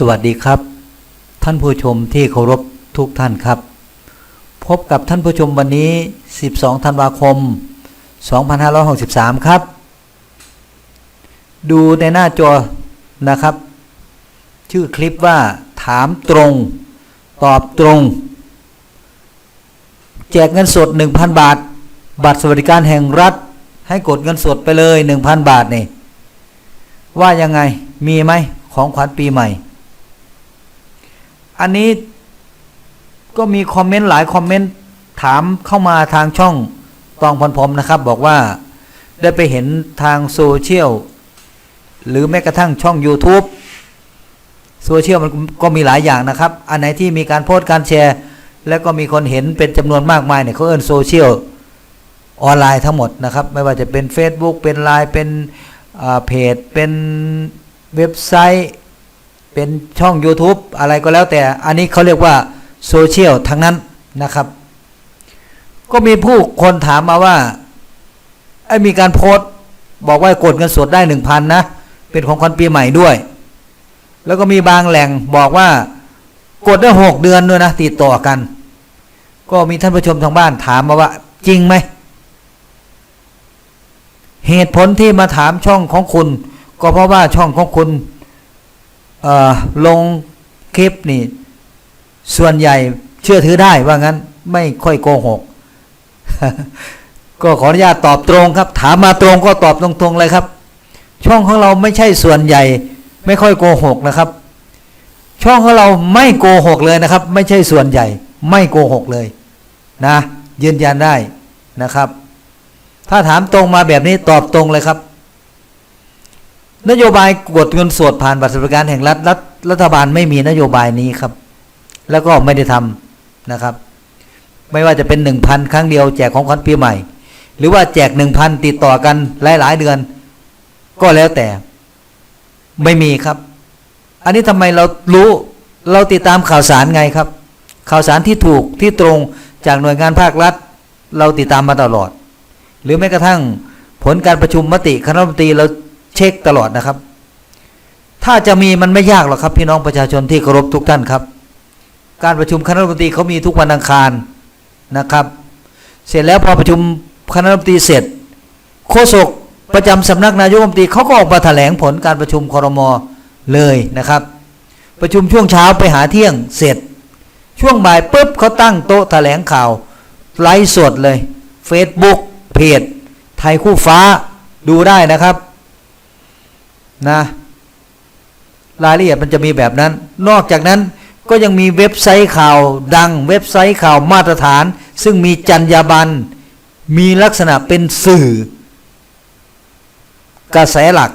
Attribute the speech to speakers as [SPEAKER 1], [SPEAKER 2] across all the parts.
[SPEAKER 1] สวัสดีครับ ท่านผู้ชมที่เคารพทุกท่านครับ พบกับท่านผู้ชมวันนี้ 12 ธันวาคม 2563 ครับ ดูในหน้าจอนะครับ ชื่อคลิปว่าถามตรง ตอบตรง แจกเงินสด 1,000 บาท บัตรสวัสดิการแห่งรัฐ ให้กดเงินสดไปเลย 1,000 บาทนี่ว่ายังไงมีไหมของขวัญปีใหม่ อันนี้ก็มีคอมเมนต์หลายคอมเมนต์ถามเข้ามาทางช่องตองพรพรมนะครับ บอกว่าได้ไปเห็นทางโซเชียลหรือแม้กระทั่งช่อง YouTube โซเชียลมันก็มีหลายอย่างนะครับ อันไหนที่มีการโพสต์การแชร์ แล้วก็มีคนเห็นเป็นจำนวนมากมายเนี่ยเขาเอิ้นโซเชียลออนไลน์ทั้งหมดนะครับ ไม่ว่าจะเป็น Facebook เป็นไลน์เป็นเพจ เป็นเว็บไซต์ เป็นช่อง YouTube อะไรก็แล้วแต่ อันนี้เขาเรียกว่าโซเชียลทั้งนั้นนะครับ ก็มีผู้คนถามมาว่าไอ้มีการโพสต์ บอกว่ากดเงินสดได้หนึ่งพันนะ เป็นของขวัญปีใหม่ด้วย แล้วก็มีบางแหล่งบอกว่ากดได้หกเดือนด้วยนะ ติดต่อกัน ก็มีท่านผู้ชมทางบ้านถามมาว่า จริงไหม เหตุผลที่มาถามช่องของคุณ ก็เพราะว่าช่องของคุณ ลงคลิปนี่ ส่วนใหญ่เชื่อถือได้ว่างั้น ไม่ค่อยโกหก ก็ขออนุญาตตอบตรงครับ ถามมาตรงก็ตอบตรงๆเลยครับ ช่องของเราไม่ใช่ส่วนใหญ่ ไม่ค่อยโกหกนะครับ ช่องของเราไม่โกหกเลยนะครับ ไม่ใช่ส่วนใหญ่ ไม่โกหกเลยนะยืนยันได้นะครับ ถ้าถามตรงมาแบบนี้ตอบตรงเลยครับ นโยบายกดเงินสดผ่านบัตรสวัสดิการแห่งรัฐรัฐรัฐบาลไม่มีนโยบายนี้ครับ แล้วก็ไม่ได้ทำนะครับ ไม่ว่าจะเป็นหนึ่งพันครั้งเดียวแจกของขวัญปีใหม่ หรือว่าแจกหนึ่งพันติดต่อกันหลาย ๆ เดือน ก็แล้วแต่ไม่มีครับ อันนี้ทำไมเรารู้เราติดตามข่าวสารไงครับ ข่าวสารที่ถูกที่ตรงจากหน่วยงานภาครัฐ เราติดตามมาตลอด หรือแม้กระทั่งผลการประชุมมติคณะรัฐมนตรีเรา เช็คตลอดนะครับ ถ้าจะมีมันไม่ยากหรอกครับ พี่น้องประชาชนที่เคารพทุกท่านครับ การประชุมคณะรัฐมนตรีเขามีทุกวันอังคารนะครับ เสร็จแล้วพอประชุมคณะรัฐมนตรีเสร็จโฆษกประจำสำนักนายกรัฐมนตรีเขาก็ออกมาแถลงผลการประชุมครมเลยนะครับ ประชุมช่วงเช้าไปหาเที่ยงเสร็จ ช่วงบ่ายปุ๊บเขาตั้งโต๊ะแถลงข่าวไลฟ์สดเลย Facebook เพจไทยคู่ฟ้าดูได้นะครับ นะ รายละเอียดมันจะมีแบบนั้น นอกจากนั้นก็ยังมีเว็บไซต์ข่าวดัง เว็บไซต์ข่าวมาตรฐาน ซึ่งมีจรรยาบรรณมีลักษณะเป็นสื่อ กระแสหลัก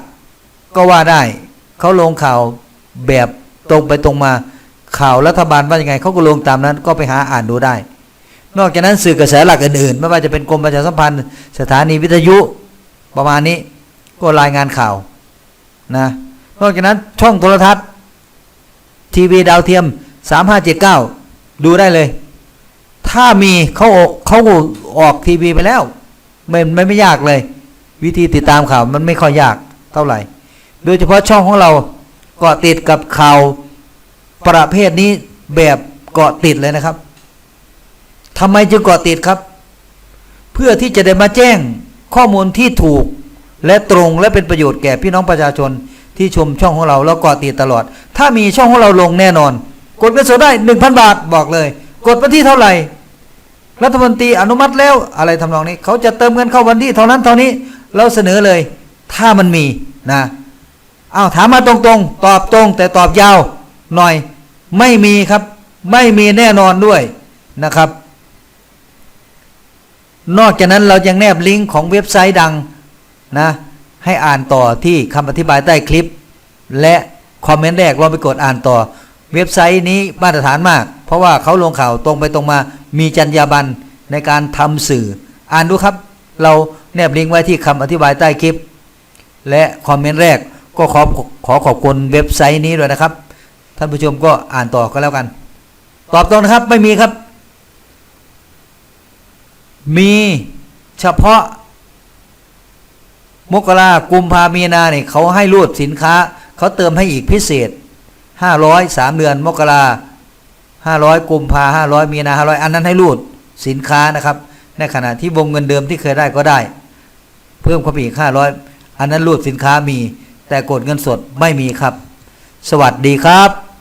[SPEAKER 1] ก็ว่าได้ เขาลงข่าวแบบตรงไปตรงมาข่าวรัฐบาลว่ายังไงเขาก็ลงตามนั้น ก็ไปหาอ่านดูได้ นอกจากนั้นสื่อกระแสหลักอื่นๆ ไม่ว่าจะเป็นกรมประชาสัมพันธ์ สถานีวิทยุประมาณนี้ก็รายงานข่าว นะนอกจากนั้นช่องโทรทัศน์ ทีวีดาวเทียม 3579 ดูได้เลย ถ้ามีเขาออกเขาออกทีวีไปแล้วไม่ไม่ไม่ยากเลย วิธีติดตามข่าวมันไม่ค่อยยากเท่าไหร่ โดยเฉพาะช่องของเราเกาะติดกับข่าวประเภทนี้แบบเกาะติดเลยนะครับทำไมจึงเกาะติดครับ เพื่อที่จะได้มาแจ้งข้อมูลที่ถูก และตรงและเป็นประโยชน์แก่พี่น้องประชาชนที่ชมช่องของเราแล้วกาะติดตลอด ถ้ามีช่องของเราลงแน่นอน กดเงินสดได้หนึ่งพันบาทบอกเลย กดวันที่เท่าไหร่ รัฐมนตรีอนุมัติแล้วอะไรทำนองนี้ เขาจะเติมเงินเข้าวันที่เท่านั้นเท่านี้ เราเสนอเลย ถ้ามันมีนะอ้าวถามมาตรงๆ ตอบตรง แต่ตอบยาวหน่อย ไม่มีครับ ไม่มีแน่นอนด้วยนะครับ นอกจากนั้นเรายังแนบลิงก์ของเว็บไซต์ดัง นะให้อ่านต่อที่คำอธิบายใต้คลิป และคอมเมนต์แรกลองไปกดอ่านต่อ เว็บไซต์นี้มาตรฐานมาก เพราะว่าเขาลงข่าวตรงไปตรงมา มีจรรยาบรรณในการทำสื่อ อ่านดูครับ เราแนบลิงก์ไว้ที่คำอธิบายใต้คลิป และคอมเมนต์แรกก็ขอขอขอบคุณเว็บไซต์นี้ด้วยนะครับ ท่านผู้ชมก็อ่านต่อก็แล้วกัน ตอบตรงนะครับไม่มีครับ มีเฉพาะ มกรากุมภามีนาเนี่ยเขาให้รูดสินค้า เขาเติมให้อีกพิเศษห้าร้อยสามเดือนมกราห้าร้อยกุมภาห้าร้อยมีนาห้าร้อยอันนั้นให้รูดสินค้านะครับ ในขณะที่วงเงินเดิมที่เคยได้ก็ได้ เพิ่มเข้าไปอีกห้าร้อยอันนั้นรูดสินค้ามี แต่กดเงินสดไม่มีครับ สวัสดีครับ